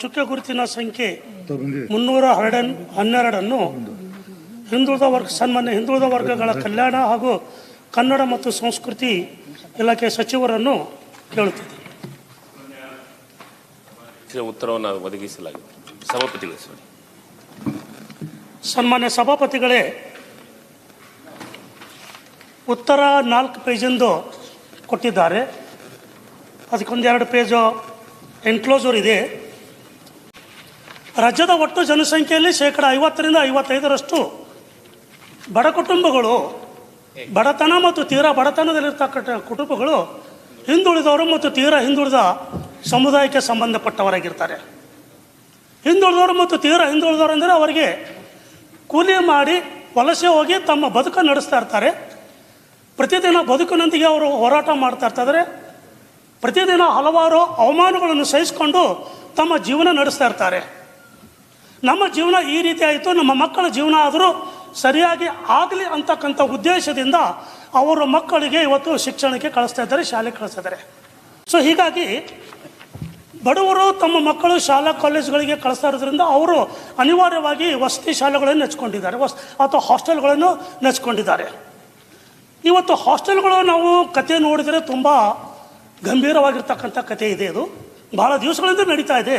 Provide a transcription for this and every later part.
ಚುಕ್ಕೆ ಗುರುತಿನ ಸಂಖ್ಯೆ ಮುನ್ನೂರ ಹರಡನ್ ಹನ್ನೆರಡನ್ನು ಹಿಂದುಳಿದ ವರ್ಗ ಸನ್ಮಾನ್ಯ ಹಿಂದುಳಿದ ವರ್ಗಗಳ ಕಲ್ಯಾಣ ಹಾಗೂ ಕನ್ನಡ ಮತ್ತು ಸಂಸ್ಕೃತಿ ಇಲಾಖೆ ಸಚಿವರನ್ನು ಕೇಳುತ್ತಿದೆ ಉತ್ತರವನ್ನು ಒದಗಿಸಲಾಗಿದೆ. ಸಭಾಪತಿಗಳು ಸರ್ ಸನ್ಮಾನ್ಯ ಸಭಾಪತಿಗಳೇ ಉತ್ತರ ನಾಲ್ಕು ಪೇಜಿಂದು ಕೊಟ್ಟಿದ್ದಾರೆ. ಅದಕ್ಕೊಂದೆರಡು ಪೇಜು ಎನ್ಕ್ಲೋಸರ್ ಇದೆ. ರಾಜ್ಯದ ಒಟ್ಟು ಜನಸಂಖ್ಯೆಯಲ್ಲಿ ಶೇಕಡ ಐವತ್ತರಿಂದ ಐವತ್ತೈದರಷ್ಟು ಬಡ ಕುಟುಂಬಗಳು ಬಡತನ ಮತ್ತು ತೀರಾ ಬಡತನದಲ್ಲಿರ್ತಕ್ಕಂಥ ಕುಟುಂಬಗಳು ಹಿಂದುಳಿದವರು ಮತ್ತು ತೀರಾ ಹಿಂದುಳಿದ ಸಮುದಾಯಕ್ಕೆ ಸಂಬಂಧಪಟ್ಟವರಾಗಿರ್ತಾರೆ. ಹಿಂದುಳಿದವರು ಮತ್ತು ತೀರಾ ಹಿಂದುಳಿದವರು ಅಂದರೆ ಅವರಿಗೆ ಕೂಲಿ ಮಾಡಿ ವಲಸೆ ಹೋಗಿ ತಮ್ಮ ಬದುಕು ನಡೆಸ್ತಾ ಇರ್ತಾರೆ. ಪ್ರತಿದಿನ ಬದುಕಿನೊಂದಿಗೆ ಅವರು ಹೋರಾಟ ಮಾಡ್ತಾ ಇರ್ತಾರೆ ಪ್ರತಿದಿನ ಹಲವಾರು ಅವಮಾನಗಳನ್ನು ಸಹಿಸಿಕೊಂಡು ತಮ್ಮ ಜೀವನ ನಡೆಸ್ತಾ ಇರ್ತಾರೆ. ನಮ್ಮ ಜೀವನ ಈ ರೀತಿ ಆಯಿತು, ನಮ್ಮ ಮಕ್ಕಳ ಜೀವನ ಆದರೂ ಸರಿಯಾಗಿ ಆಗಲಿ ಅಂತಕ್ಕಂಥ ಉದ್ದೇಶದಿಂದ ಅವರ ಮಕ್ಕಳಿಗೆ ಇವತ್ತು ಶಿಕ್ಷಣಕ್ಕೆ ಕಳಿಸ್ತಾ ಇದ್ದಾರೆ, ಶಾಲೆಗೆ ಕಳಿಸ್ತಾ ಇದ್ದಾರೆ. ಸೊ ಹೀಗಾಗಿ ಬಡವರು ತಮ್ಮ ಮಕ್ಕಳು ಶಾಲಾ ಕಾಲೇಜುಗಳಿಗೆ ಕಳಿಸ್ತಾ ಇರೋದ್ರಿಂದ ಅವರು ಅನಿವಾರ್ಯವಾಗಿ ವಸತಿ ಶಾಲೆಗಳನ್ನು ನೆಚ್ಕೊಂಡಿದ್ದಾರೆ, ವಸ್, ಅಥವಾ ಹಾಸ್ಟೆಲ್ಗಳನ್ನು ನೆಚ್ಕೊಂಡಿದ್ದಾರೆ. ಇವತ್ತು ಹಾಸ್ಟೆಲ್ಗಳು ನಾವು ಕತೆ ನೋಡಿದರೆ ತುಂಬ ಗಂಭೀರವಾಗಿರ್ತಕ್ಕಂಥ ಕತೆ ಇದೆ ಅದು ಭಾಳ ದಿವಸಗಳಿಂದ ನಡೀತಾ ಇದೆ.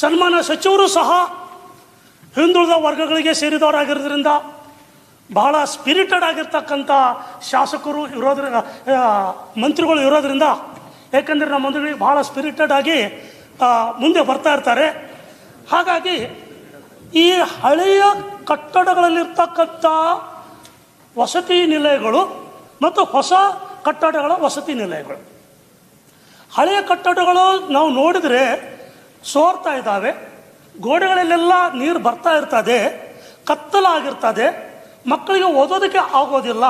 ಸನ್ಮಾನ ಸಚಿವರು ಸಹ ಹಿಂದುಳಿದ ವರ್ಗಗಳಿಗೆ ಸೇರಿದವರಾಗಿರೋದ್ರಿಂದ ಬಹಳ ಸ್ಪಿರಿಟೆಡ್ ಆಗಿರ್ತಕ್ಕಂಥ ಶಾಸಕರು ಇರೋದ್ರ ಮಂತ್ರಿಗಳು ಇರೋದ್ರಿಂದ ಏಕೆಂದರೆ ನಮ್ಮ ಮಂತ್ರಿಗಳಿಗೆ ಬಹಳ ಸ್ಪಿರಿಟೆಡ್ ಆಗಿ ಮುಂದೆ ಬರ್ತಾ ಇರ್ತಾರೆ. ಹಾಗಾಗಿ ಈ ಹಳೆಯ ಕಟ್ಟಡಗಳಲ್ಲಿರ್ತಕ್ಕಂಥ ವಸತಿ ನಿಲಯಗಳು ಮತ್ತು ಹೊಸ ಕಟ್ಟಡಗಳ ವಸತಿ ನಿಲಯಗಳು. ಹಳೆಯ ಕಟ್ಟಡಗಳು ನಾವು ನೋಡಿದರೆ ಸೋರ್ತಾ ಇದ್ದಾವೆ. ಗೋಡೆಗಳಲ್ಲೆಲ್ಲ ನೀರು ಬರ್ತಾ ಇರ್ತದೆ, ಕತ್ತಲಾಗಿರ್ತದೆ. ಮಕ್ಕಳಿಗೆ ಓದೋದಕ್ಕೆ ಆಗೋದಿಲ್ಲ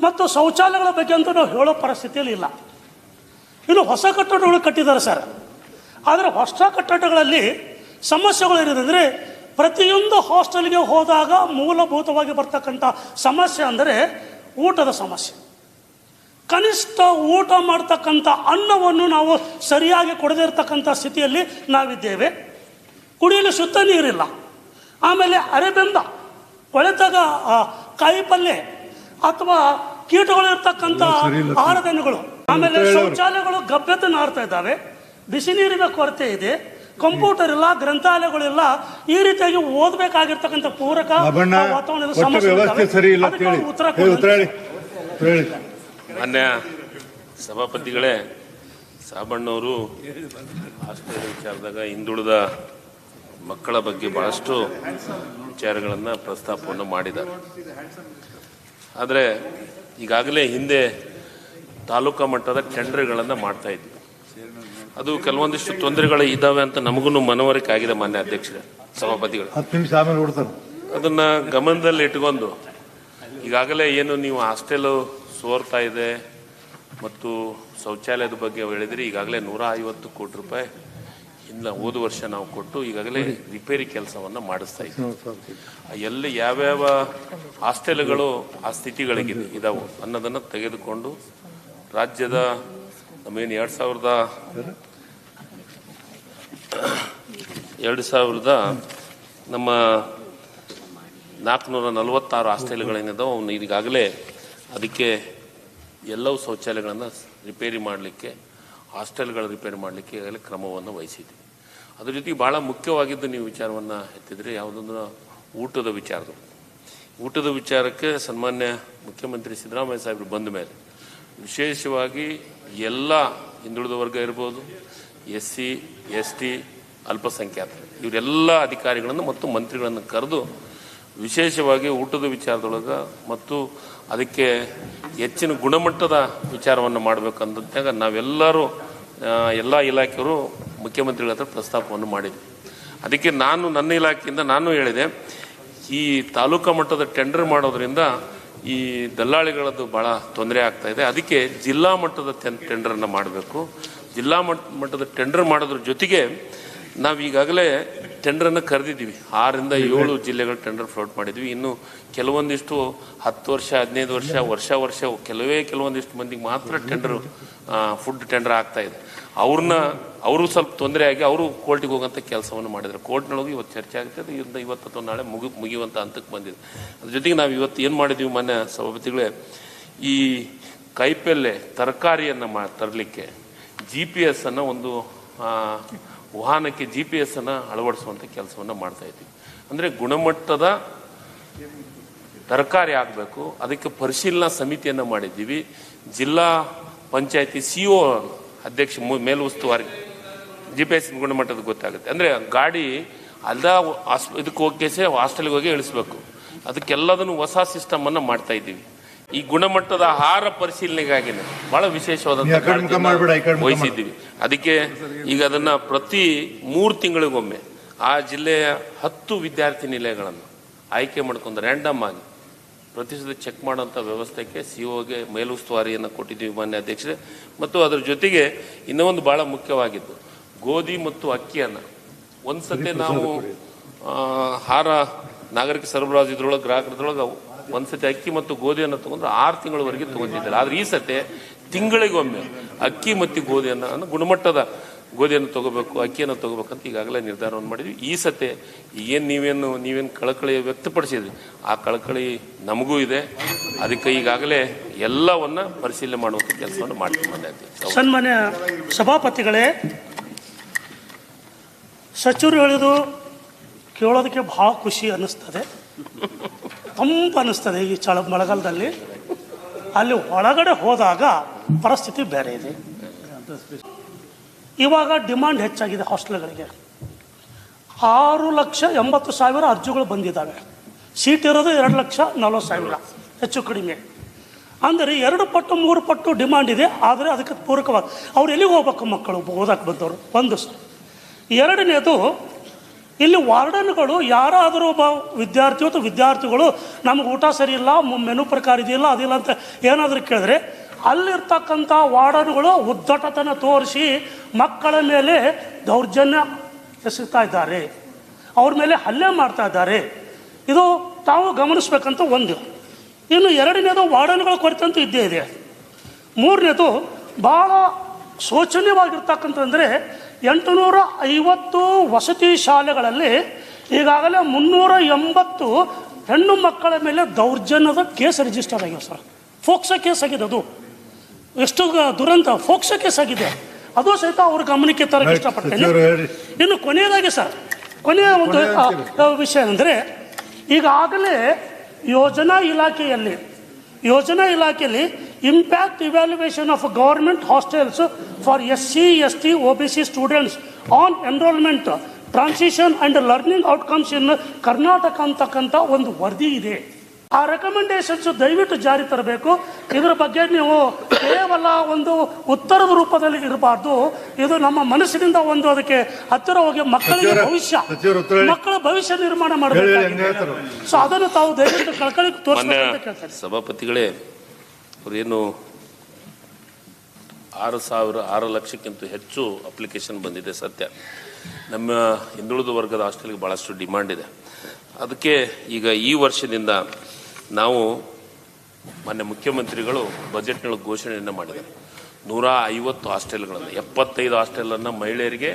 ಮತ್ತು ಶೌಚಾಲಯಗಳ ಬಗ್ಗೆ ಅಂತೂ ನಾವು ಹೇಳೋ ಪರಿಸ್ಥಿತಿಯಲ್ಲಿ ಇಲ್ಲ. ಇನ್ನು ಹೊಸ ಕಟ್ಟಡಗಳು ಕಟ್ಟಿದ್ದಾರೆ ಸರ್. ಆದರೆ ಹೊಸ ಕಟ್ಟಡಗಳಲ್ಲಿ ಸಮಸ್ಯೆಗಳು ಸಮಸ್ಯೆಗಳಿರೋದಂದರೆ ಪ್ರತಿಯೊಂದು ಹಾಸ್ಟೆಲ್ಗೆ ಹೋದಾಗ ಮೂಲಭೂತವಾಗಿ ಬರ್ತಕ್ಕಂಥ ಸಮಸ್ಯೆ ಅಂದರೆ ಊಟದ ಸಮಸ್ಯೆ. ಕನಿಷ್ಠ ಊಟ ಮಾಡ್ತಕ್ಕಂಥ ಅನ್ನವನ್ನು ನಾವು ಸರಿಯಾಗಿ ಕೊಡದೇ ಇರತಕ್ಕಂಥ ಸ್ಥಿತಿಯಲ್ಲಿ ನಾವಿದ್ದೇವೆ. ಕುಡಿಯಲು ಶುದ್ಧ ನೀರಿಲ್ಲ. ಆಮೇಲೆ ಅರೆಬೆಂದ ಕೊಳೆತಾಗ ಆ, ಕಾಯಿ ಪಲ್ಯ ಅಥವಾ ಕೀಟಗಳು ಇರ್ತಕ್ಕಂಥ ಸರಿ ಆಹಾರಧಾನ್ಯಗಳು ಆಮೇಲೆ. ಶೌಚಾಲಯಗಳು ಗಬ್ಬೆದ್ದು ನಾರ್ತಾ ಇದ್ದಾವೆ. ಬಿಸಿ ನೀರಿನ ಕೊರತೆ ಇದೆ. ಕಂಪ್ಯೂಟರ್ ಇಲ್ಲ ಗ್ರಂಥಾಲಯಗಳಿಲ್ಲ. ಈ ರೀತಿಯಾಗಿ ಓದಬೇಕಾಗಿರ್ತಕ್ಕಂಥ ಪೂರಕ ವಾತಾವರಣದ ಸಮಸ್ಯೆ ಉತ್ತರ ಮಾನ್ಯ ಸಭಾಪತಿಗಳೇ ಸಾಬಣ್ಣವರು ಹಾಸ್ಟೆಲ್ ವಿಚಾರದಾಗ ಹಿಂದುಳಿದ ಮಕ್ಕಳ ಬಗ್ಗೆ ಬಹಳಷ್ಟು ವಿಚಾರಗಳನ್ನು ಪ್ರಸ್ತಾಪವನ್ನು ಮಾಡಿದ್ದಾರೆ. ಆದರೆ ಈಗಾಗಲೇ ಹಿಂದೆ ತಾಲೂಕಾ ಮಟ್ಟದ ಟೆಂಡರ್ಗಳನ್ನು ಮಾಡ್ತಾ ಇದ್ವಿ. ಅದು ಕೆಲವೊಂದಿಷ್ಟು ತೊಂದರೆಗಳು ಇದ್ದಾವೆ ಅಂತ ನಮಗೂ ಮನವರಿಕೆ ಆಗಿದೆ ಮಾನ್ಯ ಅಧ್ಯಕ್ಷರೇ ಸಭಾಪತಿಗಳು. ಅದನ್ನ ಗಮನದಲ್ಲಿ ಇಟ್ಕೊಂಡು ಈಗಾಗಲೇ ಏನು ನೀವು ಹಾಸ್ಟೆಲು ಸೋರ್ತಾ ಇದೆ ಮತ್ತು ಶೌಚಾಲಯದ ಬಗ್ಗೆ ಹೇಳಿದ್ರಿ ಈಗಾಗಲೇ ನೂರ ಐವತ್ತು ಕೋಟಿ ರೂಪಾಯಿ ಇಲ್ಲ ಹೋದ ವರ್ಷ ನಾವು ಕೊಟ್ಟು ಈಗಾಗಲೇ ರಿಪೇರಿ ಕೆಲಸವನ್ನು ಮಾಡಿಸ್ತಾ ಇದ್ದೀವಿ. ಎಲ್ಲಿ ಯಾವ್ಯಾವ ಹಾಸ್ಟೆಲ್ಗಳು ಆ ಸ್ಥಿತಿಗಳಿಗೆ ಇದಾವೆ ಅನ್ನೋದನ್ನು ತೆಗೆದುಕೊಂಡು ರಾಜ್ಯದ ನಮ್ಮೇನು ಎರಡು ಸಾವಿರದ ಎರಡು ಸಾವಿರದ ನಮ್ಮ ನಾಲ್ಕುನೂರ ನಲವತ್ತಾರು ಹಾಸ್ಟೆಲ್ಗಳೇನಿದಾವೆ ಅವನು ಈಗಾಗಲೇ ಅದಕ್ಕೆ ಎಲ್ಲವೂ ಶೌಚಾಲಯಗಳನ್ನು ರಿಪೇರಿ ಮಾಡಲಿಕ್ಕೆ, ಹಾಸ್ಟೆಲ್ಗಳ ರಿಪೇರಿ ಮಾಡಲಿಕ್ಕೆ ಈಗಾಗಲೇ ಕ್ರಮವನ್ನು ವಹಿಸಿದ್ವಿ ಅದ್ರ ಜೊತೆಗೆ ಭಾಳ ಮುಖ್ಯವಾಗಿದ್ದು ನೀವು ವಿಚಾರವನ್ನು ಎತ್ತಿದ್ರೆ ಯಾವುದಂದ್ರೆ ಊಟದ ವಿಚಾರದು ಊಟದ ವಿಚಾರಕ್ಕೆ ಸನ್ಮಾನ್ಯ ಮುಖ್ಯಮಂತ್ರಿ ಸಿದ್ದರಾಮಯ್ಯ ಸಾಹೇಬರು ಬಂದ ಮೇಲೆ ವಿಶೇಷವಾಗಿ ಎಲ್ಲ ಹಿಂದುಳಿದ ವರ್ಗ ಇರ್ಬೋದು ಎಸ್ ಸಿ ಎಸ್ ಟಿ ಅಲ್ಪಸಂಖ್ಯಾತರು, ಇವರೆಲ್ಲ ಅಧಿಕಾರಿಗಳನ್ನು ಮತ್ತು ಮಂತ್ರಿಗಳನ್ನು ಕರೆದು ವಿಶೇಷವಾಗಿ ಊಟದ ವಿಚಾರದೊಳಗೆ ಮತ್ತು ಅದಕ್ಕೆ ಹೆಚ್ಚಿನ ಗುಣಮಟ್ಟದ ವಿಚಾರವನ್ನು ಮಾಡಬೇಕಂದಾಗ ನಾವೆಲ್ಲರೂ ಎಲ್ಲ ಇಲಾಖೆಯವರು ಮುಖ್ಯಮಂತ್ರಿಗಳ ಹತ್ರ ಪ್ರಸ್ತಾಪವನ್ನು ಮಾಡಿದ್ವಿ. ಅದಕ್ಕೆ ನಾನು ನನ್ನ ಇಲಾಖೆಯಿಂದ ನಾನು ಹೇಳಿದೆ, ಈ ತಾಲೂಕಾ ಮಟ್ಟದ ಟೆಂಡರ್ ಮಾಡೋದ್ರಿಂದ ಈ ದಲ್ಲಾಳಿಗಳದ್ದು ಭಾಳ ತೊಂದರೆ ಆಗ್ತಾ ಇದೆ. ಅದಕ್ಕೆ ಜಿಲ್ಲಾ ಮಟ್ಟದ ಟೆಂಡರನ್ನು ಮಾಡಬೇಕು. ಜಿಲ್ಲಾ ಮಟ್ಟ- ಮಟ್ಟದ ಟೆಂಡರ್ ಮಾಡೋದ್ರ ಜೊತೆಗೆ ನಾವು ಈಗಾಗಲೇ ಟೆಂಡರನ್ನು ಕರೆದಿದ್ದೀವಿ. ಆರರಿಂದ ಏಳು ಜಿಲ್ಲೆಗಳ ಟೆಂಡರ್ ಫ್ಲೋಟ್ ಮಾಡಿದ್ವಿ. ಇನ್ನು ಕೆಲವೊಂದಿಷ್ಟು ಹತ್ತು ವರ್ಷ, ಹದಿನೈದು ವರ್ಷ ವರ್ಷ ವರ್ಷ, ಕೆಲವೇ ಕೆಲವೊಂದಿಷ್ಟು ಮಂದಿಗೆ ಮಾತ್ರ ಟೆಂಡರ್ ಫುಡ್ ಟೆಂಡರ್ ಆಗ್ತಾ ಇದೆ. ಅವ್ರನ್ನ, ಅವರು ಸ್ವಲ್ಪ ತೊಂದರೆ ಆಗಿ ಅವರು ಕೋರ್ಟಿಗೆ ಹೋಗೋಂಥ ಕೆಲಸವನ್ನು ಮಾಡಿದ್ರು. ಕೋರ್ಟ್ನೊಳಗೆ ಇವತ್ತು ಚರ್ಚೆ ಆಗುತ್ತೆ. ಇವತ್ತು ಇಂದ ಇವತ್ತು ಅಥವಾ ನಾಳೆ ಮುಗಿ ಮುಗಿಯುವಂಥ ಹಂತಕ್ಕೆ ಬಂದಿದೆ. ಅದ್ರ ಜೊತೆಗೆ ನಾವು ಇವತ್ತು ಏನು ಮಾಡಿದ್ದೀವಿ ಮೊನ್ನೆ ಸಭಾಪತಿಗಳೇ, ಈ ಕೈಪಲ್ಲೆ ತರಕಾರಿಯನ್ನು ಮಾ, ತರಲಿಕ್ಕೆ ಜಿ ಪಿ ಎಸ್ ಅನ್ನು ಒಂದು ವಾಹನಕ್ಕೆ ಜಿ ಪಿ ಎಸ್ ಅನ್ನು ಅಳವಡಿಸುವಂಥ ಕೆಲಸವನ್ನು ಮಾಡ್ತಾ ಇದ್ದೀವಿ ಅಂದರೆ ಗುಣಮಟ್ಟದ ತರಕಾರಿ ಆಗಬೇಕು, ಅದಕ್ಕೆ ಪರಿಶೀಲನಾ ಸಮಿತಿಯನ್ನು ಮಾಡಿದ್ದೀವಿ. ಜಿಲ್ಲಾ ಪಂಚಾಯತಿ ಸಿ ಒ ಅಧ್ಯಕ್ಷ ಮೇಲು ಮೇಲುಸ್ತುವಾರಿ ಜಿ ಪಿ ಎಸ್ ಗುಣಮಟ್ಟದ ಗೊತ್ತಾಗುತ್ತೆ. ಅಂದರೆ ಗಾಡಿ ಅಲ್ಲ ಇದಕ್ಕೆ ಹೋಗಿ ಹಾಸ್ಟೆಲ್ಗೆ ಹೋಗಿ ಇಳಿಸ್ಬೇಕು. ಅದಕ್ಕೆಲ್ಲದನ್ನು ಹೊಸ ಸಿಸ್ಟಮನ್ನು ಮಾಡ್ತಾ ಇದ್ದೀವಿ. ಈ ಗುಣಮಟ್ಟದ ಆಹಾರ ಪರಿಶೀಲನೆಗಾಗಿ ಬಹಳ ಮಾಡು. ವಹಿಸಿದ್ದೀವಿ. ಅದಕ್ಕೆ ಈಗ ಅದನ್ನ ಪ್ರತಿ ಮೂರು ತಿಂಗಳಿಗೊಮ್ಮೆ ಆ ಜಿಲ್ಲೆಯ ಹತ್ತು ವಿದ್ಯಾರ್ಥಿ ನಿಲಯಗಳನ್ನು ಆಯ್ಕೆ ಮಾಡ್ಕೊಂಡು ರ್ಯಾಂಡಮ್ ಆಗಿ ಪ್ರತಿಶತ ಚೆಕ್ ಮಾಡೋಂಥ ವ್ಯವಸ್ಥೆಗೆ ಸಿ ಒಗೆ ಮೇಲುಸ್ತುವಾರಿಯನ್ನು ಕೊಟ್ಟಿದ್ದೀವಿ ಮಾನ್ಯ ಅಧ್ಯಕ್ಷರೇ. ಮತ್ತು ಅದರ ಜೊತೆಗೆ ಇನ್ನೊಂದು ಒಂದು ಬಹಳ ಮುಖ್ಯವಾಗಿದ್ದು ಗೋಧಿ ಮತ್ತು ಅಕ್ಕಿಯನ್ನು ಒಂದ್ಸತಿ ನಾವು ಹಾರ ನಾಗರಿಕ ಸರಬರಾಜು ಇದ್ರೊಳಗೆ ಗ್ರಾಹಕರದ್ರೊಳಗೆ ಒಂದ್ಸತಿ ಅಕ್ಕಿ ಮತ್ತು ಗೋಧಿಯನ್ನು ತಗೊಂಡ್ರೆ ಆರು ತಿಂಗಳವರೆಗೆ ತಗೊಂಡಿದ್ದಾರೆ ಆದ್ರೆ ಈ ಸತಿ ತಿಂಗಳಿಗೊಮ್ಮೆ ಅಕ್ಕಿ ಮತ್ತು ಗೋಧಿಯನ್ನು ಗುಣಮಟ್ಟದ ಗೋಧಿಯನ್ನು ತಗೋಬೇಕು, ಅಕ್ಕಿಯನ್ನು ತಗೋಬೇಕಂತ ಈಗಾಗಲೇ ನಿರ್ಧಾರವನ್ನು ಮಾಡಿದ್ವಿ. ಈ ಸತೆ ಏನು ನೀವೇನು ನೀವೇನು ಕಳಕಳಿ ವ್ಯಕ್ತಪಡಿಸಿದ್ರಿ? ಆ ಕಳಕಳಿ ನಮಗೂ ಇದೆ. ಅದಕ್ಕೆ ಈಗಾಗಲೇ ಎಲ್ಲವನ್ನ ಪರಿಶೀಲನೆ ಮಾಡುವಂಥ ಕೆಲಸವನ್ನು ಮಾಡ್ತೀವಿ ಮಾನ್ಯ ಸನ್ಮಾನ್ಯ ಸಭಾಪತಿಗಳೇ, ಸಚಿವರು ಹೇಳೋದು ಕೇಳೋದಕ್ಕೆ ಭಾಳ ಖುಷಿ ಅನ್ನಿಸ್ತದೆ. ತಂಪು ಅನ್ನಿಸ್ತದೆ ಈ ಚಳ ಮಳೆಗಾಲದಲ್ಲಿ. ಅಲ್ಲಿ ಒಳಗಡೆ ಹೋದಾಗ ಪರಿಸ್ಥಿತಿ ಬೇರೆ ಇದೆ. ಇವಾಗ ಡಿಮಾಂಡ್ ಹೆಚ್ಚಾಗಿದೆ ಹಾಸ್ಟೆಲ್ಗಳಿಗೆ ಆರು ಲಕ್ಷ ಎಂಬತ್ತು ಸಾವಿರ ಅರ್ಜಿಗಳು ಬಂದಿದ್ದಾವೆ. ಸೀಟ್ ಇರೋದು ಎರಡು ಲಕ್ಷ ನಲ್ವತ್ತು ಸಾವಿರ, ಹೆಚ್ಚು ಕಡಿಮೆ. ಅಂದರೆ ಎರಡು ಪಟ್ಟು, ಮೂರು ಪಟ್ಟು ಡಿಮಾಂಡ್ ಇದೆ, ಆದರೆ ಅದಕ್ಕೆ ಪೂರಕವಾಗಿ ಅವ್ರು ಎಲ್ಲಿಗೆ ಹೋಗ್ಬೇಕು ಮಕ್ಕಳು? ಓದಕ್ಕೆ ಬಂದವರು. ಒಂದು ಎರಡನೇದು ಇಲ್ಲಿ ವಾರ್ಡನ್ಗಳು ಯಾರಾದರೂ ಒಬ್ಬ ವಿದ್ಯಾರ್ಥಿ ಅಥವಾ ವಿದ್ಯಾರ್ಥಿಗಳು ನಮ್ಗೆ ಊಟ ಸರಿ ಇಲ್ಲ ಮೆನು ಪ್ರಕಾರ ಇದೆಯಲ್ಲ ಅದಿಲ್ಲ ಅಂತ ಏನಾದರೂ ಕೇಳಿದ್ರೆ ಅಲ್ಲಿರ್ತಕ್ಕಂಥ ವಾರ್ಡನ್ಗಳು ಉದ್ದಟತನ ತೋರಿಸಿ ಮಕ್ಕಳ ಮೇಲೆ ದೌರ್ಜನ್ಯ ಎಸಗ್ತಾ ಇದ್ದಾರೆ. ಅವ್ರ ಮೇಲೆ ಹಲ್ಲೆ ಮಾಡ್ತಾ ಇದ್ದಾರೆ. ಇದು ತಾವು ಗಮನಿಸ್ಬೇಕಂತ ಒಂದು. ಇನ್ನು ಎರಡನೇದು ವಾರ್ಡನ್ಗಳ ಕೊರತೆ ಅಂತೂ ಇದ್ದೇ ಇದೆ. ಮೂರನೇದು ಭಾಳ ಶೋಚನೀಯವಾಗಿರ್ತಕ್ಕಂಥದ್ದರೆ ಎಂಟುನೂರ ಐವತ್ತು ವಸತಿ ಶಾಲೆಗಳಲ್ಲಿ ಈಗಾಗಲೇ ಮುನ್ನೂರ ಎಂಬತ್ತು ಹೆಣ್ಣು ಮಕ್ಕಳ ಮೇಲೆ ದೌರ್ಜನ್ಯದ ಕೇಸ್ ರಿಜಿಸ್ಟರ್ ಆಗಿದೆ ಸರ್. ಫೋಕ್ಸ ಕೇಸ್ ಆಗಿದೆ ಅದು. ಎಷ್ಟು ದುರಂತ ಫೋಕ್ಸ ಕೇಸ್ ಆಗಿದೆ. ಅದು ಸಹಿತ ಅವ್ರ ಗಮನಕ್ಕೆ ತರಕ್ಕೆ ಇಷ್ಟಪಡ್ತೇನೆ. ಇನ್ನು ಕೊನೆಯದಾಗಿ ಸರ್ ಕೊನೆಯ ಒಂದು ವಿಷಯ ಅಂದರೆ ಈಗಾಗಲೇ ಯೋಜನಾ ಇಲಾಖೆಯಲ್ಲಿ ಯೋಜನಾ ಇಲಾಖೆಯಲ್ಲಿ impact evaluation of government hostels for S C S T O B C students on enrolment transition and learning outcomes in Karnataka ಅಂತಕ್ಕಂಥ ಒಂದು ವರದಿ ಇದೆ. ಆ ರೆಕಮೆಂಡೇಶನ್ಸ್ ದಯವಿಟ್ಟು ಜಾರಿ ತರಬೇಕು. ಇದರ ಬಗ್ಗೆ ನೀವು ಕೇವಲ ಒಂದು ಉತ್ತರದ ರೂಪದಲ್ಲಿ ಇರಬಾರ್ದು. ಇದು ನಮ್ಮ ಮನಸ್ಸಿನಿಂದ ಒಂದು ಅದಕ್ಕೆ ಹತ್ತಿರ ಹೋಗಿ ಮಕ್ಕಳಿಗೆ ಭವಿಷ್ಯ. ಮಕ್ಕಳ ಭವಿಷ್ಯ ನಿರ್ಮಾಣ ಮಾಡಬೇಕು. ಸೊ ಅದನ್ನು ತಾವು ದಯವಿಟ್ಟು ಕಳ್ಕಳಿ ತೋರಿಸ್ತಾರೆ ಸಭಾಪತಿಗಳೇ ಅವರೇನು ಆರು ಸಾವಿರ, ಆರು ಲಕ್ಷಕ್ಕಿಂತ ಹೆಚ್ಚು ಅಪ್ಲಿಕೇಶನ್ ಬಂದಿದೆ ಸತ್ಯ ನಮ್ಮ ಹಿಂದುಳಿದ ವರ್ಗದ ಹಾಸ್ಟೆಲ್ಗೆ ಭಾಳಷ್ಟು ಡಿಮ್ಯಾಂಡ್ ಇದೆ. ಅದಕ್ಕೆ ಈಗ ಈ ವರ್ಷದಿಂದ ನಾವು ಮಾನ್ಯ ಮುಖ್ಯಮಂತ್ರಿಗಳು ಬಜೆಟ್ನೊಳಗೆ ಘೋಷಣೆಯನ್ನು ಮಾಡಿದ್ದಾರೆ. ನೂರ ಐವತ್ತು ಹಾಸ್ಟೆಲ್ಗಳನ್ನು ಎಪ್ಪತ್ತೈದು ಹಾಸ್ಟೆಲನ್ನು ಮಹಿಳೆಯರಿಗೆ,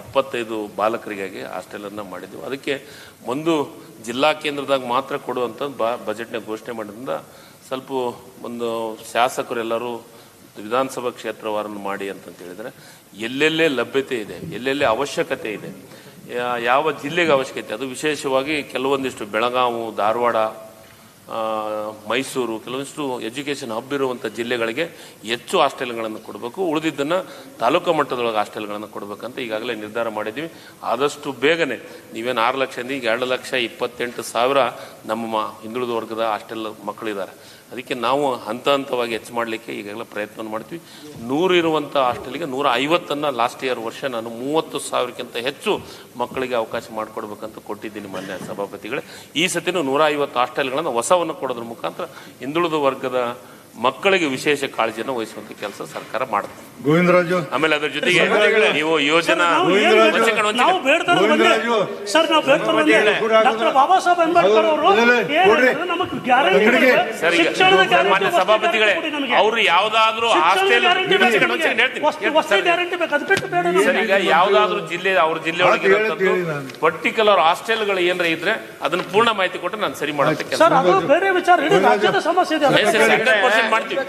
ಎಪ್ಪತ್ತೈದು ಬಾಲಕರಿಗಾಗಿ ಹಾಸ್ಟೆಲನ್ನು ಮಾಡಿದ್ದೆವು. ಅದಕ್ಕೆ ಒಂದು ಜಿಲ್ಲಾ ಕೇಂದ್ರದಾಗ ಮಾತ್ರ ಕೊಡುವಂಥದ್ದು ಬಾ ಬಜೆಟ್ನ ಘೋಷಣೆ ಮಾಡೋದ್ರಿಂದ ಸ್ವಲ್ಪ ಒಂದು ಶಾಸಕರೆಲ್ಲರೂ ವಿಧಾನಸಭಾ ಕ್ಷೇತ್ರವಾರನ್ನು ಮಾಡಿ ಅಂತಂತ ಹೇಳಿದರೆ, ಎಲ್ಲೆಲ್ಲೇ ಲಭ್ಯತೆ ಇದೆ, ಎಲ್ಲೆಲ್ಲೇ ಅವಶ್ಯಕತೆ ಇದೆ ಯಾವ ಜಿಲ್ಲೆಗೆ ಅವಶ್ಯಕತೆ, ಅದು ವಿಶೇಷವಾಗಿ ಕೆಲವೊಂದಿಷ್ಟು ಬೆಳಗಾವು ಧಾರವಾಡ ಮೈಸೂರು ಕೆಲವೊಂದಿಷ್ಟು ಎಜುಕೇಷನ್ ಹಬ್ ಇರುವಂಥ ಜಿಲ್ಲೆಗಳಿಗೆ ಹೆಚ್ಚು ಹಾಸ್ಟೆಲ್ಗಳನ್ನು ಕೊಡಬೇಕು. ಉಳಿದಿದ್ದನ್ನು ತಾಲೂಕು ಮಟ್ಟದೊಳಗೆ ಹಾಸ್ಟೆಲ್ಗಳನ್ನು ಕೊಡಬೇಕಂತ ಈಗಾಗಲೇ ನಿರ್ಧಾರ ಮಾಡಿದ್ದೀವಿ. ಆದಷ್ಟು ಬೇಗನೆ ನೀವೇನು ಆರು ಲಕ್ಷದಿಂದ ಈಗ ಎರಡು ಲಕ್ಷ ಇಪ್ಪತ್ತೆಂಟು ಸಾವಿರ ನಮ್ಮ ಹಿಂದುಳಿದ ವರ್ಗದ ಹಾಸ್ಟೆಲ್ ಮಕ್ಕಳಿದ್ದಾರೆ. ಅದಕ್ಕೆ ನಾವು ಹಂತ ಹಂತವಾಗಿ ಹೆಚ್ಚು ಮಾಡಲಿಕ್ಕೆ ಈಗಾಗಲೇ ಪ್ರಯತ್ನ ಮಾಡ್ತೀವಿ. ನೂರಿರುವಂಥ ಹಾಸ್ಟೆಲ್ಗೆ ನೂರ ಐವತ್ತನ್ನು ಲಾಸ್ಟ್ ಇಯರ್ ವರ್ಷ ನಾನು ಮೂವತ್ತು ಸಾವಿರಕ್ಕಿಂತ ಹೆಚ್ಚು ಮಕ್ಕಳಿಗೆ ಅವಕಾಶ ಮಾಡಿಕೊಡ್ಬೇಕಂತ ಕೊಟ್ಟಿದ್ದೀನಿ ಮಾನ್ಯ ಸಭಾಪತಿಗಳೇ. ಈ ಸತಿನೂ ನೂರ ಐವತ್ತು ಹಾಸ್ಟೆಲ್ಗಳನ್ನು ಹೊಸವನ್ನು ಕೊಡೋದ್ರ ಮುಖಾಂತರ ಹಿಂದುಳಿದ ವರ್ಗದ ಮಕ್ಕಳಿಗೆ ವಿಶೇಷ ಕಾಳಜಿಯನ್ನು ವಹಿಸುವಂತ ಕೆಲಸ ಸರ್ಕಾರ ಮಾಡುತ್ತೆ ಗೋವಿಂದರಾಜು. ಆಮೇಲೆ ಅದ್ರ ಜೊತೆಗೆ ನೀವು ಯೋಜನಾ ನಾವು ಒಂದ್. ಸರ್ ಒಂದೇ. ಡಾಕ್ಟರ್ ಬಾಬಾ ಸಾಹೇಬ್ ಅಂಬೇಡ್ಕರ್ ಅವರು ಏನ್ ನಮಗೆ ಗ್ಯಾರಂಟಿ. ಸರ್ ಈಗ ಶಿಕ್ಷಣದ ಗ್ಯಾರಂಟಿ ಸಭಾಪತಿಗಳೇ ಅವರು ಯಾವ್ದಾದ್ರು ಹಾಸ್ಟೆಲ್ ವಸತಿ ಗ್ಯಾರಂಟಿ ಬೇಕು. ಅದು ಬಿಟ್ಟು ಬೇಡ ಸರ್ ಈಗ ಯಾವ್ದಾದ್ರು ಜಿಲ್ಲೆ ಅವ್ರ ಜಿಲ್ಲೆ ಒಳಗೆ ನಾನು. ಪರ್ಟಿಕ್ಯುಲರ್ ಹಾಸ್ಟೆಲ್ಗಳು ಏನಾರ ಇದ್ರೆ ಅದನ್ನ ಪೂರ್ಣ ಮಾಹಿತಿ ಕೊಟ್ಟು ನಾನು ಸರಿ ಮಾಡುತ್ತೆ ಕೆಲಸ. ಸರ್ ಅದು ಬೇರೆ ವಿಚಾರ. ಇಡೀ ರಾಜ್ಯದ ಸಮಸ್ಯೆ ಇದೆ. ಮಾಡ್ತೀವಿ.